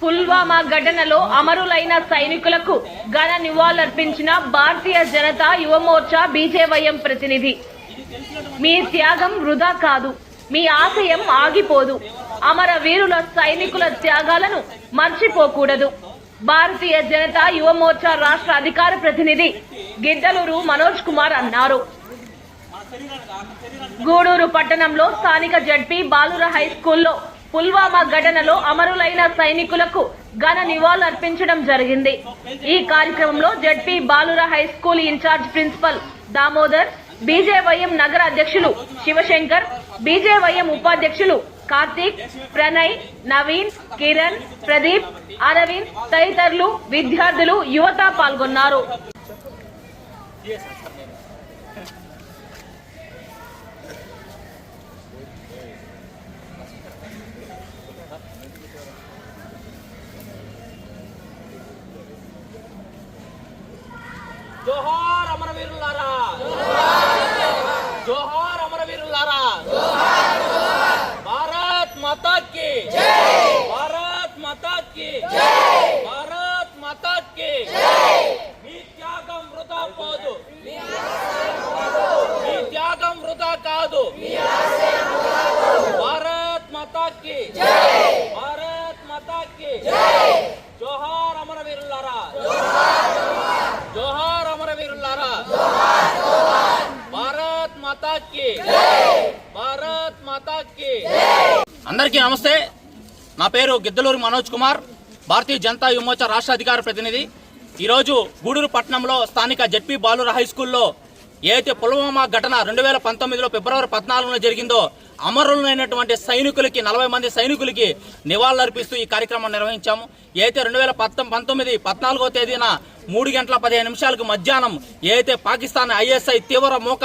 పుల్వామా ఘటనలో అమరులైన సైనికులకు ఘన నివాళులర్పించిన భారతీయ జనతా యువమోర్చా బీజేవైఎం ప్రతినిధి. మీ త్యాగం వృధా కాదు మీ ఆశయం ఆగిపోదు. అమర వీరుల సైనికుల త్యాగాలను మర్చిపోకూడదు. భారతీయ జనతా యువమోర్చా రాష్ట్ర అధికార ప్రతినిధి గిద్దలూరు మనోజ్ కుమార్ అన్నారు. గూడూరు పట్టణంలో స్థానిక జడ్పీ బాలుర హై స్కూల్లో పుల్వామా ఘటనలో అమరులైన సైనికులకు ఘన నివాళులర్పించడం జరిగింది. ఈ కార్యక్రమంలో జడ్పీ బాలుర high school in charge principal Damodar BJYM నగర అధ్యక్షులు శివశంకర్ బీజేవైఎం ఉపాధ్యక్షులు కార్తీక్ ప్రణయ్ నవీన్ కిరణ్ ప్రదీప్ అరవింద్ తదితరులు విద్యార్థులు యువత పాల్గొన్నారు. জোহর আমরা বীরুল্লাহরা জোহর। అమరవీరులారా భారత్ మాతాకి. భారత్ మాతాకి అందరికీ నమస్తే. నా పేరు గిద్దలూరు మనోజ్ కుమార్. భారతీయ జనతా యువమోర్చా రాష్ట్ర అధికార ప్రతినిధి. ఈరోజు గూడూరు పట్టణంలో స్థానిక జడ్పీ బాలుర హై స్కూల్లో ఏదైతే పుల్వామా ఘటన రెండు వేల పంతొమ్మిదిలో ఫిబ్రవరి పద్నాలుగులో జరిగిందో అమరులైనటువంటి సైనికులకి నలభై మంది సైనికులకి నివాళులర్పిస్తూ ఈ కార్యక్రమం నిర్వహించాము. ఏదైతే రెండు వేల పంతొమ్మిది పద్నాలుగో తేదీన మూడు గంటల పదిహేను నిమిషాలకు మధ్యాహ్నం ఏదైతే పాకిస్తాన్ ఐఎస్ఐ తీవ్ర మోక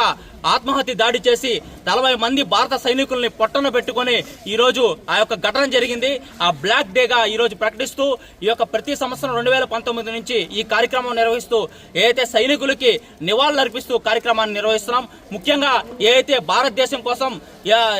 ఆత్మహత్య దాడి చేసి నలభై మంది భారత సైనికుల్ని పొట్టన పెట్టుకొని ఈరోజు ఆ యొక్క ఘటన జరిగింది. ఆ బ్లాక్ డేగా ఈరోజు ప్రకటిస్తూ ఈ యొక్క ప్రతి సంవత్సరం రెండు వేల పంతొమ్మిది నుంచి ఈ కార్యక్రమం నిర్వహిస్తూ ఏదైతే సైనికులకి నివాళులర్పిస్తూ కార్యక్రమాన్ని నిర్వహిస్తున్నాం. ముఖ్యంగా ఏదైతే భారతదేశం కోసం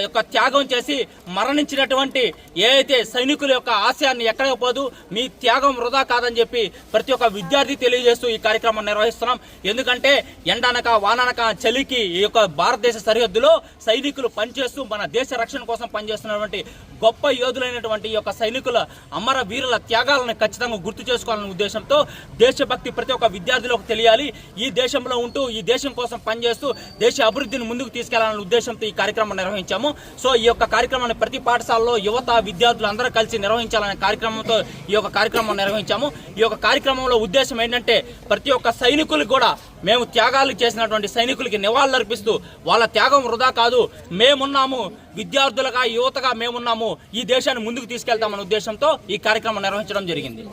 యొక్క త్యాగం చేసి మరణించినటువంటి ఏదైతే సైనికుల యొక్క ఆశయాన్ని ఎక్కడ పోదు మీ త్యాగం వృధా కాదని చెప్పి ప్రతి ఒక్క విద్యార్థి తెలియ తెలియజేస్తూ ఈ కార్యక్రమం నిర్వహిస్తున్నాం. ఎందుకంటే ఎండనక వాననక చలికి ఈ యొక్క భారతదేశ సరిహద్దులో సైనికులు పనిచేస్తూ మన దేశ రక్షణ కోసం పనిచేస్తున్నటువంటి గొప్ప యోధులైనటువంటి ఈ యొక్క సైనికుల అమర వీరుల త్యాగాలను ఖచ్చితంగా గుర్తు చేసుకోవాలనే ఉద్దేశంతో దేశభక్తి ప్రతి ఒక్క విద్యార్థులకు తెలియాలి. ఈ దేశంలో ఉంటూ ఈ దేశం కోసం పనిచేస్తూ దేశ అభివృద్ధిని ముందుకు తీసుకెళ్ళాలనే ఉద్దేశంతో ఈ కార్యక్రమం నిర్వహించాము. సో ఈ యొక్క కార్యక్రమాన్ని ప్రతి పాఠశాలలో యువత విద్యార్థులు అందరూ కలిసి నిర్వహించాలనే కార్యక్రమంతో ఈ యొక్క కార్యక్రమం నిర్వహించాము. ఈ యొక్క కార్యక్రమంలో ఉద్దేశం ఏంటంటే ప్రతి ఒక్క సైనికులకు కూడా మేము త్యాగాలు చేసినటువంటి సైనికులకి నివాళులర్పిస్తూ వాళ్ళ త్యాగం వృధా కాదు. మేమున్నాము విద్యార్థులుగా యువతగా మేమున్నాము. ఈ దేశాన్ని ముందుకు తీసుకెళ్తామనే ఉద్దేశంతో ఈ కార్యక్రమం నిర్వహించడం జరిగింది.